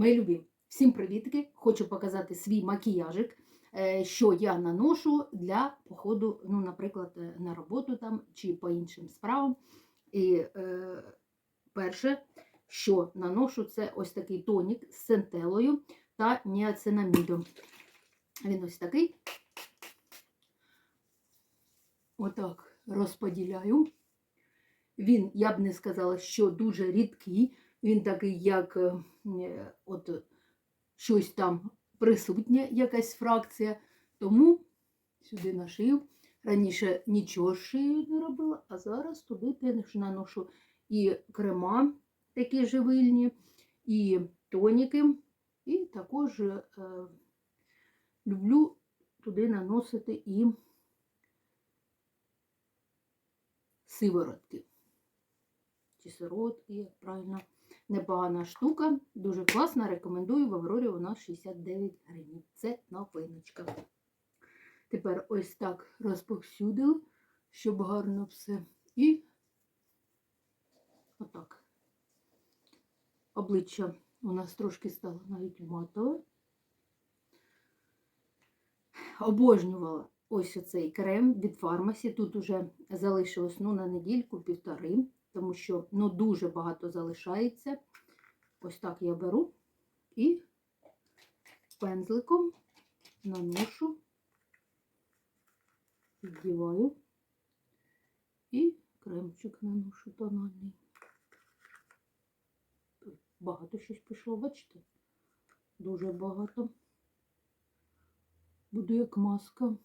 Мої любі, всім привітки! Хочу показати свій макіяжик, е, що я наношу для походу, ну, наприклад, е, на роботу там чи по іншим справам. І е, перше, що наношу, це ось такий тонік з сентелою та ніацинамідом. Він ось такий. Отак розподіляю. Він, я б не сказала, що дуже рідкий. Він такий, як е, е, от щось там присутнє, якась фракція. Тому сюди на шию. Раніше нічого з не робила, а зараз туди теж наношу і крема такі живильні, і тоніки. І також е, люблю туди наносити і сиворотки. Чи сиротки, як правильно. Непогана штука, дуже класна. Рекомендую в Аврорі вона 69 гривень. Це новиночка. Тепер ось так розповсюдили, щоб гарно все. І отак. Обличчя у нас трошки стало навіть матове. Обожнювала ось оцей крем від фармасі. Тут уже залишилось ну, на недільку, півтори тому що ну, дуже багато залишається. Ось так я беру і пензликом наношу, піддіваю і кремчик наношу тональний. Багато щось пішло, бачите? Дуже багато. Буду як маска,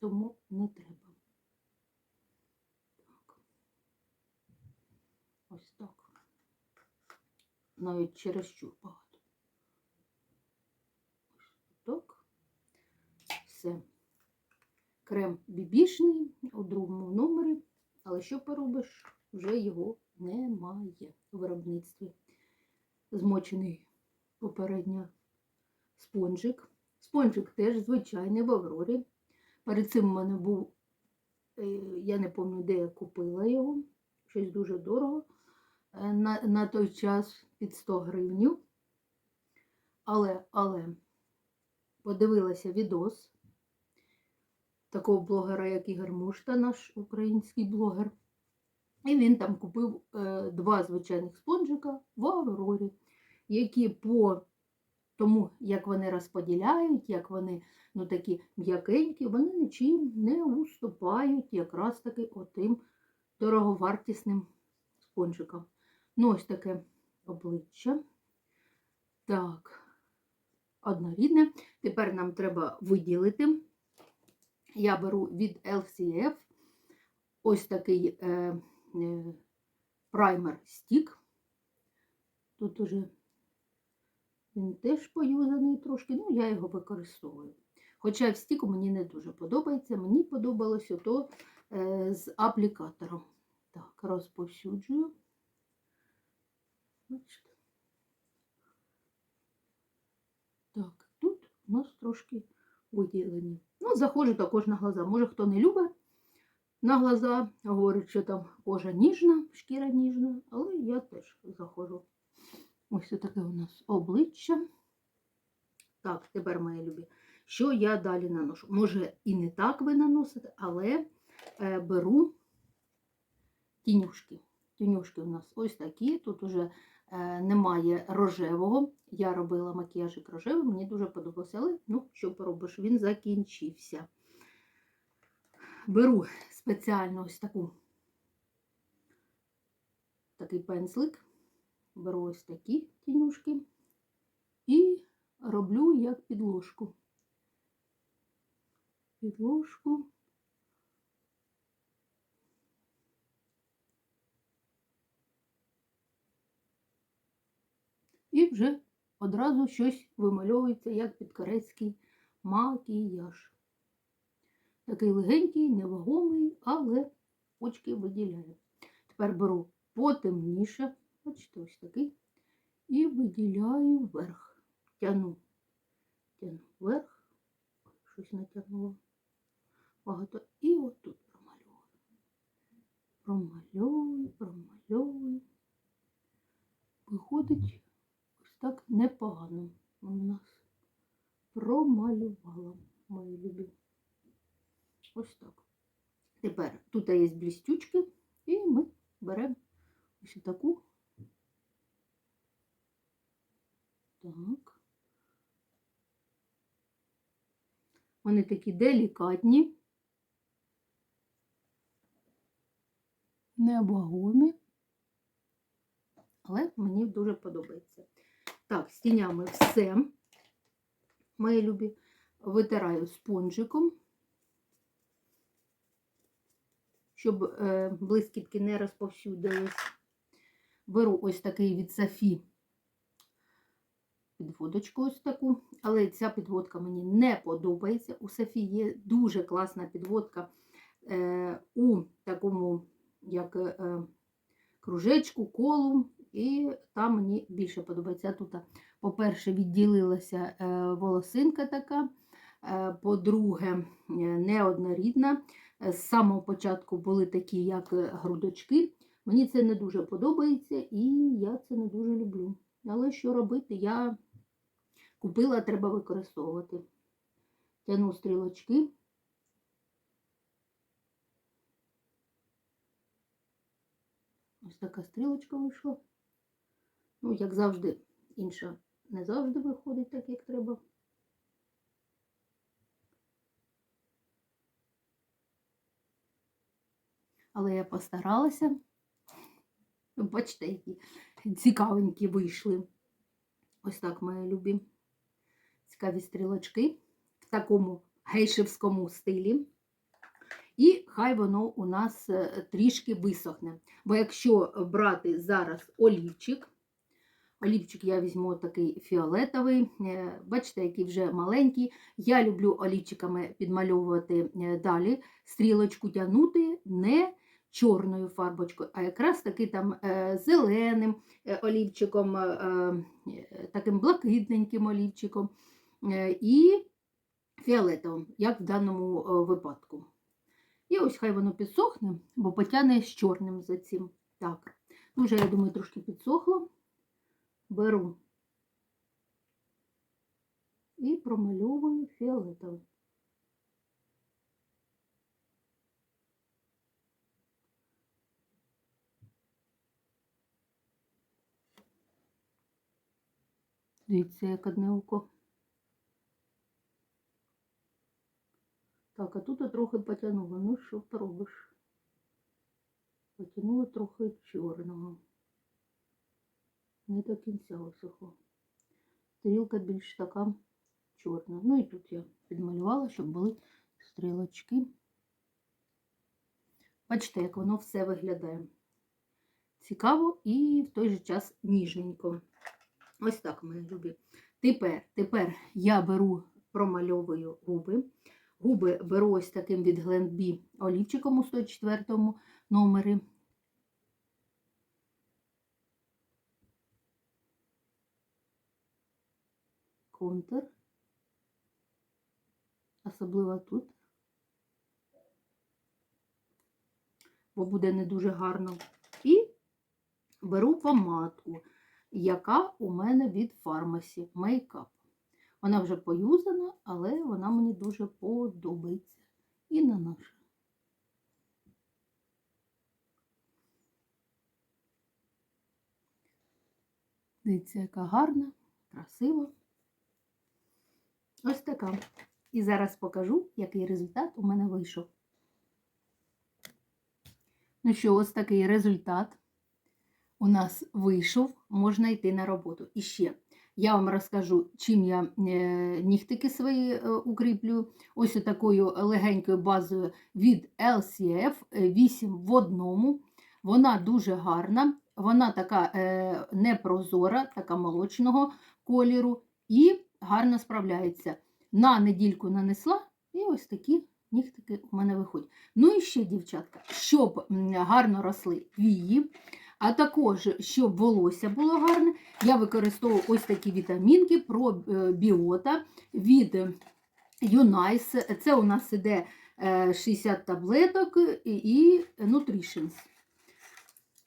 тому не треба. Ось так. Навіть чересчур багато. Ось так. Все. Крем бібішний у другому номері, але що поробиш, вже його немає у виробництві. Змочений попередньо спонжик. Спонжик теж звичайний в Аврорі. Перед цим в мене був, е, я не пам'ятаю, де я купила його, щось дуже дорого. Е, на на той час під 100 гривнів. Але, але подивилася відос такого блогера, як Ігор Мушта, наш український блогер. І він там купив е, два звичайних спонжика в Аврорі, які по тому, як вони розподіляють, як вони ну, такі м'якенькі, вони нічим не уступають якраз таки отим дороговартісним спонжикам. Ну, ось таке обличчя. Так, однорідне. Тепер нам треба виділити. Я беру від LCF ось такий е, е, праймер стік. Тут уже він теж поюзаний трошки, ну, я його використовую. Хоча в стіку мені не дуже подобається, мені подобалось ото е, з аплікатором. Так, розповсюджую. Бачите? Так, тут у нас трошки виділені. Ну, заходжу також на глаза. Може, хто не любить на глаза, говорить, що там кожа ніжна, шкіра ніжна, але я теж заходжу. Ось таке у нас обличчя. Так, тепер мої любі. Що я далі наношу? Може, і не так ви наносите, але е, беру тінюшки. Тінюшки у нас ось такі. Тут уже немає рожевого. Я робила макіяжик рожевий, мені дуже подобався, але ну, що поробиш, він закінчився. Беру спеціально ось таку такий пензлик, беру ось такі тінюшки і роблю як підложку. Підложку. І вже одразу щось вимальовується, як підкорецький макіяж. Такий легенький, невагомий, але очки виділяє. Тепер беру потемніше, бачите, ось такий, і виділяю вверх. Тяну, тяну вверх, щось натягнуло багато. І отут промальовую. Промальовую, промальовую. Виходить так непогано у нас промалювала мої любі. Ось так. Тепер тут є блістючки, і ми беремо ось таку. Так. Вони такі делікатні, невагомі, але мені дуже подобається. Так, з тінями все, мої любі, витираю спонжиком, щоб е, блискітки не розповсюдились. Беру ось такий від Софі підводочку ось таку, але ця підводка мені не подобається. У Софі є дуже класна підводка е, у такому, як е, кружечку, колу, і там мені більше подобається. Тут, по-перше, відділилася е, волосинка така, е, по-друге, е, неоднорідна. З самого початку були такі, як грудочки. Мені це не дуже подобається, і я це не дуже люблю. Але що робити? Я купила, треба використовувати. Тяну стрілочки. Ось така стрілочка вийшла. Ну, як завжди, інша не завжди виходить так, як треба. Але я постаралася. Ну, Бачите, які цікавенькі вийшли. Ось так, мої любі. Цікаві стрілочки в такому гейшевському стилі. І хай воно у нас е, трішки висохне. Бо якщо брати зараз олівчик, олівчик я візьму такий фіолетовий, е, бачите, який вже маленький. Я люблю олівчиками підмальовувати е, далі, стрілочку тягнути не чорною фарбочкою, а якраз таки там е, зеленим олівчиком, таким блакитненьким олівчиком і фіолетовим, як в даному випадку. І ось хай воно підсохне, бо потягне з чорним за цим. Так, ну, вже, я думаю, трошки підсохло. Беру і промальовую фіолетовим. Дивіться, як одне око. Так, а тут трохи потягнула. Ну, що поробиш? Потягнула трохи чорного. Не до кінця висохло. Стрілка більш така чорна. Ну і тут я підмалювала, щоб були стрілочки. Бачите, як воно все виглядає. Цікаво і в той же час ніжненько. Ось так, мої любі. Тепер, тепер я беру, промальовую губи. Губи беру ось таким від Glenbee олівчиком у 104 номері. Контур. Особливо тут. Бо буде не дуже гарно. І беру помадку, яка у мене від фармасі мейкап. Вона вже поюзана, але вона мені дуже подобається. І на наша. Дивіться, яка гарна, красива. Ось така. І зараз покажу, який результат у мене вийшов. Ну що, ось такий результат у нас вийшов, можна йти на роботу. І ще я вам розкажу, чим я е, нігтики свої е, укріплюю. Ось такою легенькою базою від LCF 8 в одному. Вона дуже гарна, вона така е, непрозора, така молочного кольору і гарно справляється. На недільку нанесла, і ось такі нігтики у мене виходять. Ну і ще, дівчатка, щоб гарно росли вії. А також, щоб волосся було гарне, я використовую ось такі вітамінки пробіота від Юнайс. Це у нас іде 60 таблеток і Nutritions.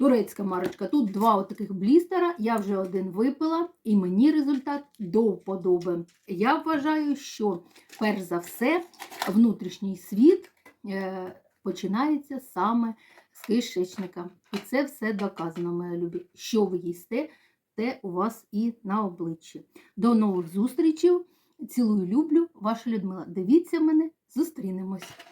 Турецька марочка. Тут два отаких блістера. Я вже один випила, і мені результат до вподоби. Я вважаю, що перш за все внутрішній світ е, починається саме з кишечника. І це все доказано, мої любі. Що ви їсте, те у вас і на обличчі. До нових зустрічей. Цілую, люблю, ваша Людмила. Дивіться мене, зустрінемось.